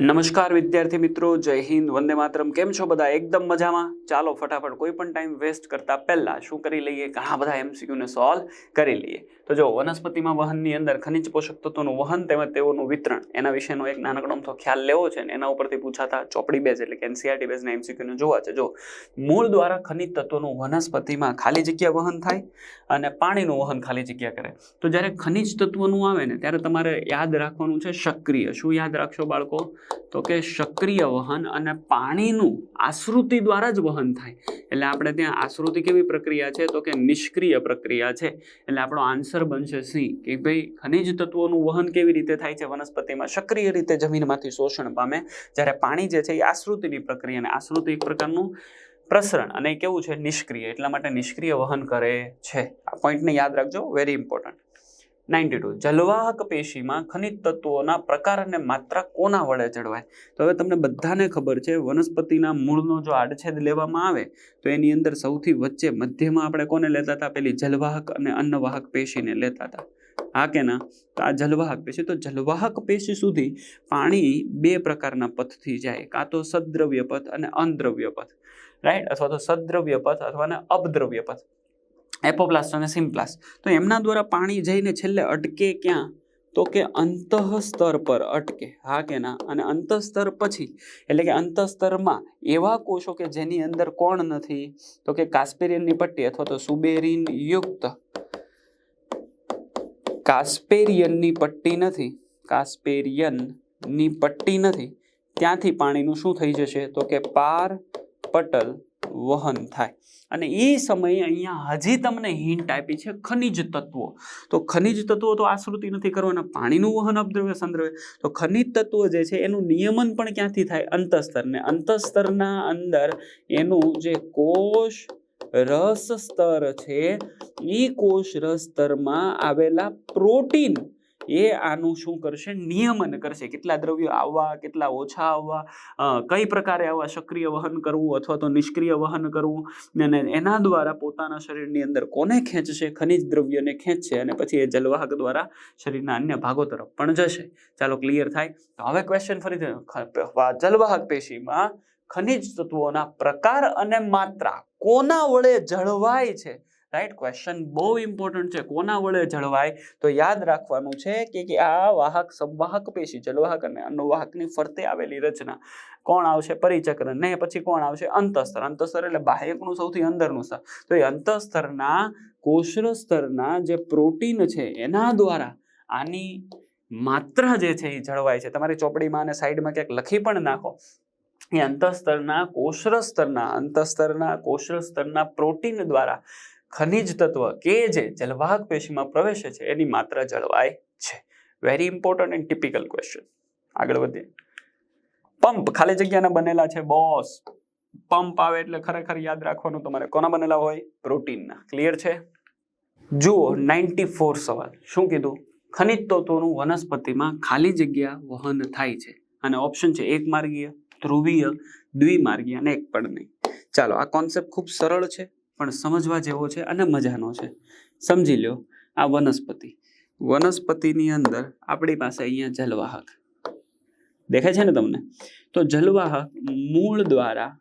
નમસ્કાર વિદ્યાર્થી મિત્રો, જય હિન્દ, વંદે માતરમ. કેમ છો બધા? એકદમ મજામાં? ચાલો ફટાફટ કોઈ પણ ટાઈમ વેસ્ટ કરતા પહેલા શું કરી લઈએ? ઘણા બધા એમસીક્યુને સોલ્વ કરી લઈએ. તો જો વનસ્પતિમાં વહનની અંદર ખનિજ પોષક તત્વોનું વહન તેમજ તેઓનું વિતરણ, એના વિશેનો એક નાનકડો ખ્યાલ લેવો છે ને એના ઉપરથી પૂછાતા ચોપડી બેઝ એટલે કે એનસીઆરટી બેઝના એમસીક્યુને જોવા છે. જો મૂળ દ્વારા ખનિજ તત્વોનું વનસ્પતિમાં ખાલી જગ્યા વહન થાય અને પાણીનું વહન ખાલી જગ્યા કરે. તો જ્યારે ખનિજ તત્વોનું આવે ને ત્યારે તમારે યાદ રાખવાનું છે સક્રિય. શું યાદ રાખશો બાળકો? તો કે સક્રિય વહન અને પાણીનું આશ્રુતિ દ્વારા જ વહન થાય. એટલે આપણે ત્યાં આશ્રુતિ કેવી પ્રક્રિયા છે? તો કે નિષ્ક્રિય પ્રક્રિયા છે. એટલે આપણો આન્સર બનશે સી, કે ભાઈ ખનિજ તત્વોનું વહન કેવી રીતે થાય છે? વનસ્પતિમાં સક્રિય રીતે જમીનમાંથી શોષણ પામે. જ્યારે પાણી જે છે એ આશ્રુતિની પ્રક્રિયા અને આશ્રુતિ એક પ્રકારનું પ્રસરણ અને કેવું છે નિષ્ક્રિય, એટલા માટે નિષ્ક્રિય વહન કરે છે. આ પોઈન્ટને યાદ રાખજો. Very important ninety two. જલવાહક પેશીમાં ખનિજ તત્વોના પ્રકાર અને માત્રા કોના વડે જળવાય? તો હવે તમને બધાને ખબર છે, વનસ્પતિના મૂળનો જો આડછેદ લેવામાં આવે, તો એની અંદર સૌથી વચ્ચે મધ્યમાં આપણે કોને લેતા હતા? પેલી જલવાહક અને અન્નવાહક પેશીને લેતા હતા. હા કે ના? તો આ જલવાહક પેશી, તો જલવાહક પેશી સુધી પાણી બે પ્રકારના પથથી જાય. કાં તો સદ્રવ્ય પથ અને અનદ્રવ્ય પથ. રાઈટ? અથવા તો સદ્રવ્ય પથ અથવા અપદ્રવ્ય પથ. એપોપ્લાસ્ટ અને સિમ્પ્લાસ્ટ તો એમના દ્વારા પાણી જઈને છેલ્લે અટકે ક્યાં? તો કે અંતઃસ્તર પર અટકે. હા કે ના? અને અંતઃસ્તર પછી, એટલે કે અંતઃસ્તરમાં એવા કોષો કે જેની અંદર કોણ નથી, તો કે કાસ્પેરિયનની પટ્ટી અથવા તો સુબેરિન યુક્ત. કાસ્પેરિયનની પટ્ટી નથી. કાસ્પેરિયનની પટ્ટી નથી. ત્યાંથી પાણીનું શું થઈ જશે? તો કે પાર પટલ વહન થાય. અને એ સમયે અહીંયા હજી તમને હિન્ટ આપી છે ખનિજ તત્વો. તો ખનિજ તત્વો તો આશ્રુતિ નથી કરવાના, પાણીનું વહન અપદ્રવ્ય સંદ્રવ્ય. તો ખનિજ તત્વો જે છે એનું નિયમન પણ ક્યાંથી થાય? અંતસ્તરને. અંતસ્તરના અંદર એનું જે કોષ રસ સ્તર છે એ કોષ રસ સ્તરમાં આવેલા પ્રોટીન એ આનું શું કરશે? નિયમન કરશે. કેટલા દ્રવ્યો આવવા, કેટલા ઓછા આવવા કઈ પ્રકારે આવા સક્રિય વહન કરવું અથવા તો નિષ્ક્રિય વહન કરવું અને એના દ્વારા પોતાના શરીરની અંદર કોને ખેંચશે? ખનિજ દ્રવ્યને ખેંચશે અને પછી એ જલવાહક દ્વારા શરીરના અન્ય ભાગો તરફ પણ જશે. ચાલો ક્લિયર થાય? તો હવે ક્વેશ્ચન ફરીથી, ખ- જલવાહક પેશીમાં ખનિજ તત્વોના પ્રકાર અને માત્રા કોના વડે જળવાય છે? રાઈટ ક્વેશ્ચન બહુ ઇમ્પોર્ટન્ટ છે. કોના વડે જળવાય? તો યાદ રાખવાનું છે કે આ વાહક સંવાહક પેશી જલવાહક અને અનુવાહકની ફરતે આવેલી રચના કોણ આવશે? પરિચક્ર. ને પછી કોણ આવશે? અંતસ્તર. અંતસ્તર એટલે બાહ્યકનું સૌથી અંદરનું સ્તર. તો એ અંતસ્તરના કોષર સ્તરના જે પ્રોટીન છે, એના દ્વારા આની માત્રા જે છે એ જળવાય છે. તમારી ચોપડીમાં અને સાઈડમાં ક્યાંક લખી પણ નાખો. એ અંતસ્તરના કોષર સ્તરના, અંતસ્તરના કોષર સ્તરના પ્રોટીન દ્વારા ખનિજ તત્વ કે જે જલવાહક પેશીમાં પ્રવેશે છે, એની માત્રા જળવાય છે. Very important and typical question આગળ વધીએ. પંપ ખાલી જગ્યાના બનેલા છે બોસ પંપ આવે એટલે ખરેખર યાદ રાખવાનું તમારે કોના બનેલા હોય? પ્રોટીનના ક્લિયર છે? જુઓ નાઇન્ટી ફોર સવાલ. શું કીધું? ખનિજ તત્વોનું વનસ્પતિમાં ખાલી જગ્યા વહન થાય છે. અને ઓપ્શન છે એક માર્ગીય, ધ્રુવીય, દ્વિમાર્ગીય અને એક પણ નહીં ચાલો, આ કોન્સેપ્ટ ખૂબ સરળ છે. પણ સમજવા જેવો છે અને મજાનો છે. સમજી લ્યો, આ વનસ્પતિ. વનસ્પતિની અંદર આપણી પાસે અહીંયા જલવાહક. દેખાય છે ને તમને? તો જલવાહક મૂળ દ્વારા,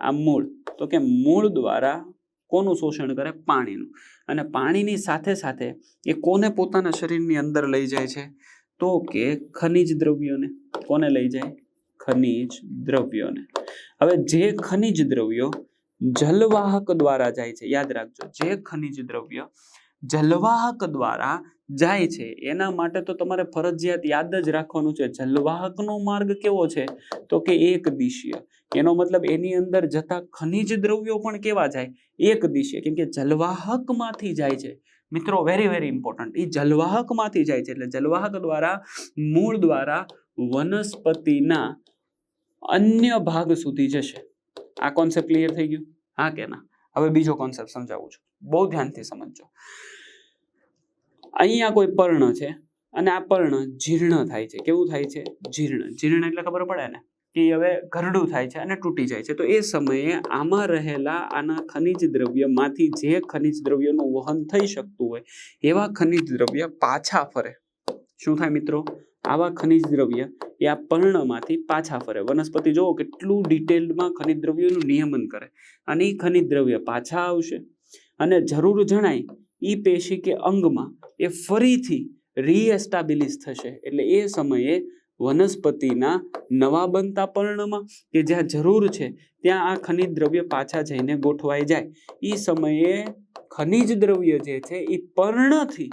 આ મૂળ, તો કે મૂળ દ્વારા કોનું શોષણ કરે? પાણીનું. અને પાણીની સાથે સાથે એ કોને પોતાના શરીરની અંદર લઈ જાય છે? તો કે ખનિજ દ્રવ્યોને. કોને લઈ જાય? ખનિજ દ્રવ્યોને. હવે જે ખનિજ દ્રવ્યો જલવાહક દ્વારા જાય છે. યાદ રાખજો, જે ખનિજ દ્રવ્ય જલવાહક દ્વારા જાય છે, એના માટે તો તમારે ફરજિયાત યાદ જ રાખવાનું છે, જલવાહકનો માર્ગ કેવો છે? તો કે એક દિશીય. એનો મતલબ એની અંદર જતા ખનિજ દ્રવ્યો પણ કેવા જાય? એક દિશીય. કેમ કે જલવાહકમાંથી જાય છે. મિત્રો વેરી વેરી ઇમ્પોર્ટન્ટ એ જલવાહકમાંથી જાય છે. એટલે જલવાહક દ્વારા, મૂળ દ્વારા વનસ્પતિના અન્ય ભાગ સુધી જશે. આ કોન્સેપ્ટ ક્લિયર થઈ ગયું? હા કે ના? હવે બીજો કોન્સેપ્ટ સમજાવું છું. બહુ ધ્યાનથી સમજજો. અહીંયા કોઈ પર્ણ છે અને આ પર્ણ જીર્ણ થાય છે. કેવું થાય છે? જીર્ણ. જીર્ણ એટલે ખબર પડે ને? કે હવે ઘરડું થાય છે અને તૂટી જાય છે. તો એ સમયે આમાં રહેલા આના ખનિજ દ્રવ્યમાંથી જે ખનિજ દ્રવ્યનું વહન થઈ શકતું હોય, એવા ખનિજ દ્રવ્ય પાછા ફરે. શું થાય મિત્રો? આવા ખનિજ દ્રવ્ય એ આ પર્ણમાંથી પાછા ફરે. વનસ્પતિ જુઓ કેટલું ડિટેલમાં ખનિજ દ્રવ્યોનું નિયમન કરે. અને એ ખનિજ દ્રવ્ય પાછા આવશે. અને જરૂર જણાય એ પેશી કે અંગમાં એ ફરીથી રીએસ્ટાબ્લિશ થશે. એટલે એ સમયે વનસ્પતિના નવા બનતા પર્ણમાં કે જ્યાં જરૂર છે, ત્યાં આ ખનિજ દ્રવ્ય પાછા જઈને ગોઠવાઈ જાય. એ સમયે ખનિજ દ્રવ્ય જે છે એ પર્ણથી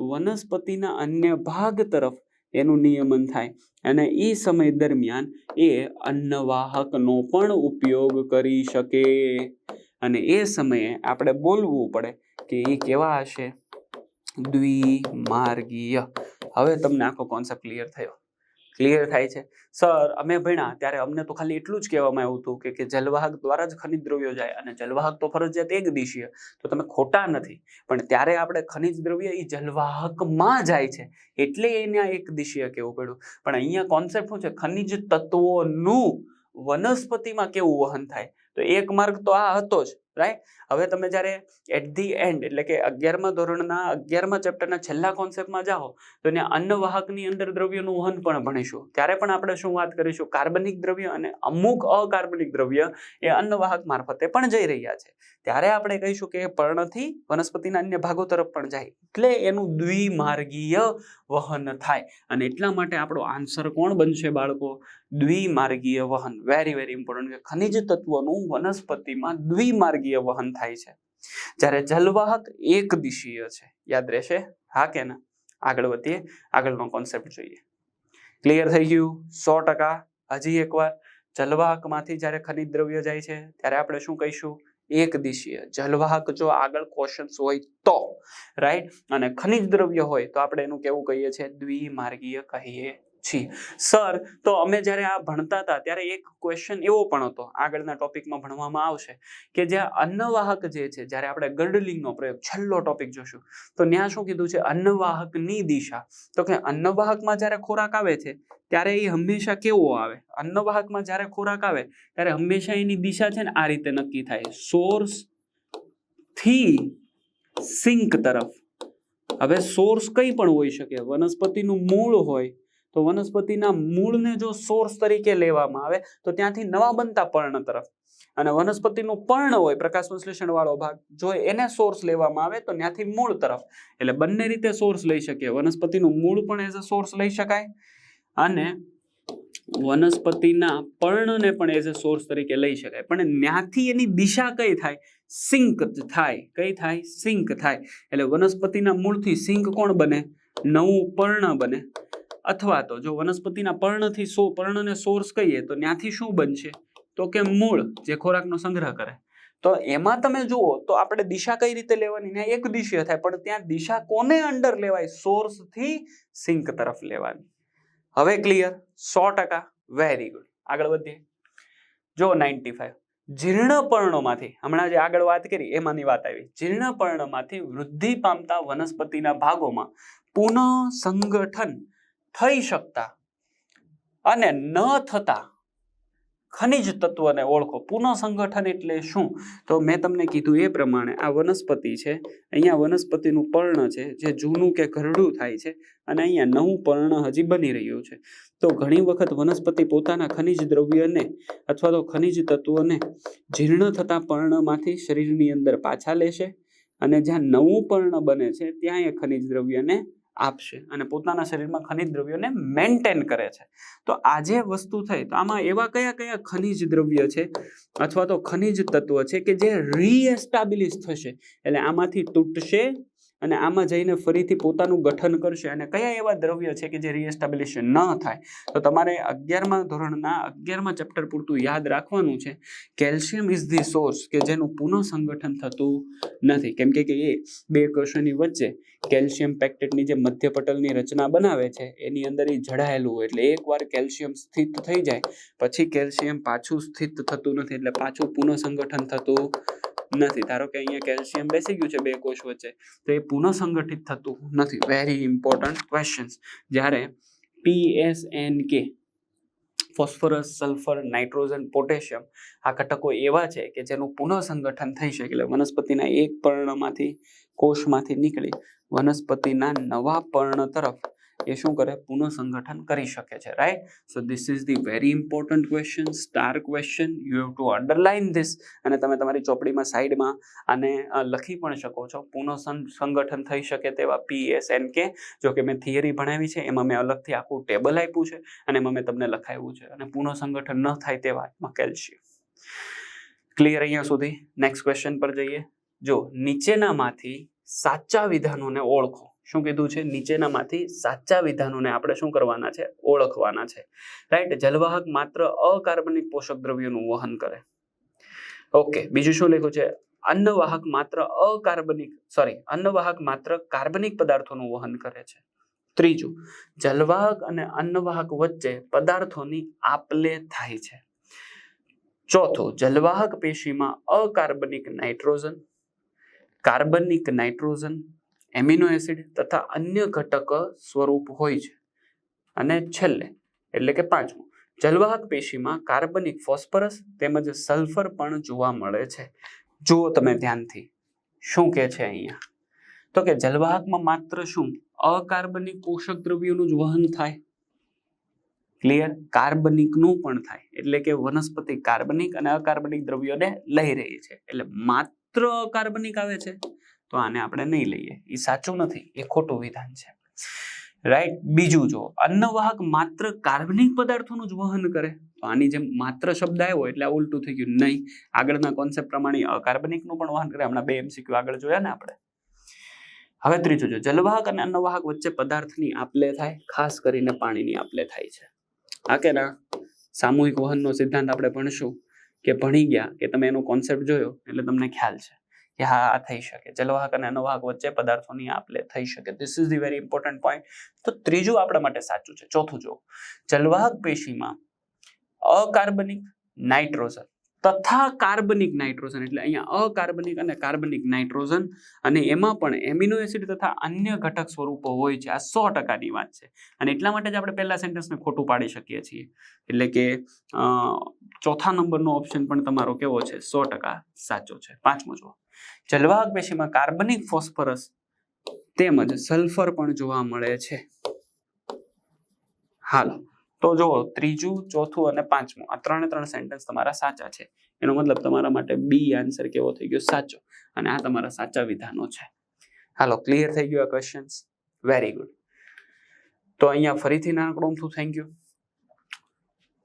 વનસ્પતિના અન્ય ભાગ તરફ એનું નિયમન થાય. અને એ સમય દરમિયાન એ અન્નવાહકનો પણ ઉપયોગ કરી શકે. અને એ સમયે આપણે બોલવું પડે કે એ કેવા હશે? દ્વિમાર્ગીય. હવે તમને આખો કોન્સેપ્ટ ક્લિયર થયો. ક્લિયર થાય છે. સર અમે ભણ્યા ત્યારે અમને તો ખાલી એટલું જ કહેવામાં આવ્યું હતું કે જલવાહક દ્વારા જ ખનિજ દ્રવ્યો જાય અને જલવાહક તો ફરજિયાત એક દિશીય. તો તમે ખોટા નથી. પણ ત્યારે આપણે ખનિજ દ્રવ્ય એ જલવાહકમાં જાય છે. એટલે એને એક દિશીય કહેવું પડ્યું. પણ અહીંયા કોન્સેપ્ટ શું છે? ખનિજ તત્વોનું વનસ્પતિમાં કેવું વહન થાય? તો એક માર્ગ તો આ હતો જ. રાઈટ હવે તમે જ્યારે એટ ધી એન્ડ એટલે કે અગિયારમા ધોરણના અગિયારમા ચેપ્ટરના છેલ્લા કોન્સેપ્ટમાં જાઓ, તો ત્યાં અન્નવાહકની અંદર દ્રવ્યનું વહન પણ ભણીશું. ત્યારે પણ આપણે શું વાત કરીશું? કાર્બનિક દ્રવ્ય અને અમુક અકાર્બનિક દ્રવ્ય એ અન્નવાહક મારફતે પણ જઈ રહ્યા છે. ત્યારે આપણે કહીશું કે પર્ણથી વનસ્પતિના અન્ય ભાગો તરફ પણ જાય. એટલે એનું દ્વિમાર્ગીય વહન થાય. અને એટલા માટે આપણો આન્સર કોણ બનશે બાળકો? દ્વિમાર્ગીય વહન. વેરી વેરી ઇમ્પોર્ટન્ટ કે ખનિજ તત્વોનું વનસ્પતિમાં દ્વિમાર્ગીય વહન થાય છે. જ્યારે જલવાહક એક દિશીય છે. યાદ રહેશે? હા કે ના? આગળ વધીએ. આગળનો કોન્સેપ્ટ જોઈએ. ક્લિયર થઈ ગયું? સો ટકા. હજી એકવાર. જલવાહકમાંથી જ્યારે ખનિજ દ્રવ્ય જાય છે, ત્યારે આપણે શું કહીશું? એક દિશીય જલવાહક જો આગળ ક્વેશ્ચન્સ હોય તો રાઈટ અને ખનિજ દ્રવ્ય હોય તો આપણે એનું કેવું કહીએ છીએ? દ્વિમાર્ગીય કહીએ. છીએ સર, તો અમે જ્યારે આ ભણતા હતા, ત્યારે એક ક્વેશ્ચન એવો પણ હતો, આગળના ટોપિકમાં ભણવામાં આવશે, કે જ્યાં અન્નવાહક જે છે, જ્યારે આપણે ગર્ડલિંગનો પ્રયોગ, છેલ્લો ટોપિક જોશું, તો ત્યાં શું કીધું છે? અન્નવાહકની દિશા. તો કે અન્નવાહકમાં જ્યારે ખોરાક આવે છે, ત્યારે એ હંમેશા કેવો આવે? અન્નવાહકમાં જ્યારે ખોરાક આવે, ત્યારે હંમેશા એની દિશા છે ને આ રીતે નક્કી થાય. સોર્સથી સિંક તરફ. હવે સોર્સ કંઈ પણ હોઈ શકે, વનસ્પતિનું મૂળ હોય તો વનસ્પતિના મૂળને જો સોર્સ તરીકે લેવામાં આવે, તો ત્યાંથી નવા બનતા પર્ણ તરફ. અને વનસ્પતિનું પર્ણ હોય, પ્રકાશ સંશ્લેષણ વાળો ભાગ, જો એને સોર્સ લેવામાં આવે, તો ત્યાંથી મૂળ તરફ. એટલે બંને રીતે સોર્સ લઈ શકીએ. વનસ્પતિનું મૂળ પણ એઝ અ સોર્સ લઈ શકાય અને વનસ્પતિના પર્ણને પણ એઝ અ સોર્સ તરીકે લઈ શકાય. પણ ત્યાંથી એની દિશા કઈ થાય? સિંક થાય. કઈ થાય? સિંક થાય. એટલે વનસ્પતિના મૂળથી સિંક કોણ બને? નવું પર્ણ બને. અથવા તો જો વનસ્પતિના પર્ણથી સો, પર્ણને સોર્સ કહીએ તો ત્યાંથી શું બનશે? તો કે મૂળ, જે ખોરાકનો સંગ્રહ કરે. તો એમાં તમે જુઓ તો આપણે દિશા કઈ રીતે લેવાની? ને એક દિશીય થાય, પણ ત્યાં દિશા કોને અંડર લેવાય? સોર્સથી સિંક તરફ લેવાની. હવે ક્લિયર સો ટકા. વેરી ગુડ આગળ વધીએ. જો નાઇન્ટી ફાઈવ જીર્ણ પર્ણોમાંથી, હમણાં જે આગળ વાત કરી, એમાંની વાત આવી. જીર્ણ પર્ણમાંથી વૃદ્ધિ પામતા વનસ્પતિના ભાગોમાં પુનઃ સંગઠન થઈ શકતા અને ન થતા ખનિજ તત્વને ઓળખો. પુનઃ સંગઠન એટલે શું? તો મેં તમને કીધું એ પ્રમાણે આ વનસ્પતિ છે, અહીંયા વનસ્પતિનું પર્ણ છે, જે જૂનું કે ઘરડું થાય છે અને અહીંયા નવું પર્ણ હજી બની રહ્યું છે. તો ઘણી વખત વનસ્પતિ પોતાના ખનિજ દ્રવ્યને અથવા તો ખનિજ તત્વોને જીર્ણ થતા પર્ણમાંથી શરીરની અંદર પાછા લેશે અને જ્યાં નવું પર્ણ બને છે, ત્યાં એ ખનિજ દ્રવ્યને આપશે અને પોતાના શરીરમાં ખનિજ દ્રવ્યોને મેન્ટેન કરે છે. તો આ જે વસ્તુ થઈ, તો આમાં એવા કયા કયા ખનિજ દ્રવ્ય છે અથવા તો ખનિજ તત્વ છે કે જે રીએસ્ટાબ્લિશ થશે? એટલે આમાંથી તૂટશે અને આમાં જઈને ફરીથી પોતાનું ગઠન કરશે. અને કયા એવા દ્રવ્ય છે કે જે રીએસ્ટાબ્લિશ ન થાય? તો તમારે અગિયારમા ધોરણના અગિયારમા ચેપ્ટર પૂરતું યાદ રાખવાનું છે. કેલ્શિયમ ઇઝ ધી સોર્સ કે જેનું પુનઃ સંગઠન થતું નથી. કેમ કે એ બે કોષોની વચ્ચે કેલ્શિયમ પેક્ટેટની જે મધ્યપટલની રચના બનાવે છે, એની અંદર એ જડાયેલું હોય. એટલે એકવાર કેલ્શિયમ સ્થિત થઈ જાય, પછી કેલ્શિયમ પાછું સ્થિત થતું નથી. એટલે પાછું પુનઃ સંગઠન થતું નથી. ધારો કે અહીંયા કેલ્શિયમ બેસી ગયું છે, બે કોષ વચ્ચે, તો એ પુનઃ થતું નથી. વેરી ઇમ્પોર્ટન્ટ ક્વેશ્ચન્સ જ્યારે PSNK phosphorus, sulphur, nitrogen, potassium, આ ઘટકો એવા છે કે જેનું પુનઃ સંગઠન થઈ શકે એટલે વનસ્પતિના એક પર્ણમાંથી કોષમાંથી નીકળી વનસ્પતિના નવા પર્ણ તરફ એ શું કરે? પુનઃ સંગઠન કરી શકે છે right so this is the very important question star question you have to underline this અને તમે તમારી ચોપડીમાં સાઈડમાં આને લખી પણ શકો છો. પુનઃ સંગઠન થઈ શકે તેવા પી એસ એન કે જો કે મેં થિયરી ભણાવી છે, એમાં મેં અલગથી આખું ટેબલ આપ્યું છે, અને એમાં મેં તમને લખાવ્યું છે. અને પુનઃ સંગઠન ન થાય તેવા એમાં કેલ્શિયમ ક્લિયર અહીંયા સુધી? નેક્સ્ટ ક્વેશ્ચન પર જઈએ. જો નીચેનામાંથી સાચા વિધાનોને ઓળખો શું કીધું છે? નીચેનામાંથી સાચા વિધાનોને આપણે શું કરવાના છે? ઓળખવાના છે. રાઈટ જલવાહક માત્ર અકાર્બનિક પોષક દ્રવ્યોનું વહન કરે. ઓકે બીજું શું લખ્યું છે? અન્નવાહક માત્ર અકાર્બનિક સોરી અન્નવાહક માત્ર કાર્બનિક પદાર્થોનું વહન કરે છે. ત્રીજું, જલવાહક અને અન્નવાહક વચ્ચે પદાર્થોની આપલે થાય છે. ચોથું, જલવાહક પેશીમાં અકાર્બનિક નાઇટ્રોજન. કાર્બનિક નાઇટ્રોજન એમિનો એસિડ તથા અન્ય ઘટક સ્વરૂપ હોય છે. અને છેલ્લે, એટલે કે પાંચમું, જલવાહક પેશીમાં કાર્બનિક ફોસ્ફરસ તેમજ સલ્ફર પણ જોવા મળે છે. જુઓ તમે ધ્યાનથી, શું કહે છે અહીંયા? તો કે જલવાહકમાં માત્ર શું? અકાર્બનિક પોષક દ્રવ્યોનું જ વહન થાય. ક્લિયર કાર્બનિકનું પણ થાય. એટલે કે વનસ્પતિ કાર્બનિક અને અકાર્બનિક દ્રવ્યોને લઈ રહી છે. એટલે માત્ર અકાર્બનિક આવે છે? તો આને આપણે નહીં લઈએ. એ સાચું નથી, એ ખોટું વિધાન છે. રાઈટ બીજું જો અન્નવાહક માત્ર કાર્બનિક પદાર્થોનું જ વહન કરે. તો આની જેમ માત્ર શબ્દ આવ્યો એટલે આ ઉલટું થઈ ગયું. નહીં, આગળના કોન્સેપ્ટ પ્રમાણે અકાર્બનિકનું પણ વહન કરે. હમણાં બે એમસીક્યુ આગળ જોયા ને આપણે. હવે ત્રીજું જો જલવાહક અને અન્નવાહક વચ્ચે પદાર્થની આપલે થાય, ખાસ કરીને પાણીની આપલે થાય છે. આ કે ના? સામૂહિક વહનનો સિદ્ધાંત આપણે ભણશું કે ભણી ગયા કે તમે એનો કોન્સેપ્ટ જોયો એટલે તમને ખ્યાલ છે. કે હા, આ થઈ શકે. જલવાહક અને અનુવાહક વચ્ચે પદાર્થોની આપલે થઈ શકે. This is the very important point તો ત્રીજું આપણા માટે સાચું છે. ચોથું જો જલવાહક પેશીમાં અકાર્બનિક નાઇટ્રોજન તથા કાર્બનિક નાઇટ્રોજન એટલે અહીંયા અકાર્બનિક અને કાર્બનિક નાઇટ્રોજન અને એમાં પણ એમિનો એસિડ તથા અન્ય ઘટક સ્વરૂપો હોય છે. આ સો ટકાની વાત છે. અને એટલા માટે જ આપણે પહેલા સેન્ટેન્સને ખોટું પાડી શકીએ છીએ. એટલે કે ચોથા નંબરનો ઓપ્શન પણ તમારો કેવો છે? સો ટકા સાચો છે. પાંચમો જુઓ. જલવાહક પેશીમાં કાર્બનિક ફોસ્ફરસ તેમજ સલ્ફર પણ જોવા મળે છે. હાલો, તો જુઓ, ત્રીજું, ચોથું અને પાંચમું, આ ત્રણે ત્રણ સેન્ટેન્સ તમારા સાચા છે. એનો મતલબ તમારા માટે બી આન્સર કેવો થઈ ગયો? સાચો. અને આ તમારા સાચા વિધાનો છે. હાલો ક્લિયર થઈ ગયું આ ક્વેશ્ચન્સ વેરી ગુડ તો અહીંયા ફરીથી નાનકડું થેન્ક યુ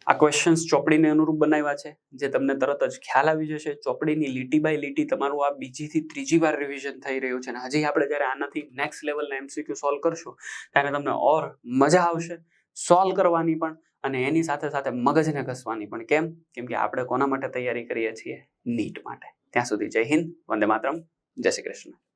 આ ક્વેશ્ચન્સ ચોપડીને અનુરૂપ બનાવ્યા છે, જે તમને તરત જ ખ્યાલ આવી જશે. ચોપડીની લીટી બાય લીટી તમારું આ બીજીથી ત્રીજી વાર રિવિઝન થઈ રહ્યું છે અને હજી આપણે જ્યારે આનાથી નેક્સ્ટ લેવલના એમસીક્યુ સોલ્વ કરશું, ત્યારે તમને ઓર મજા આવશે સોલ્વ કરવાની પણ અને એની સાથે સાથે મગજને ઘસવાની પણ. કેમ? કેમ કે આપણે કોના માટે તૈયારી કરીએ છીએ? નીટ માટે. ત્યાં સુધી જય હિન્દ, વંદે માતરમ, જય શ્રી કૃષ્ણ.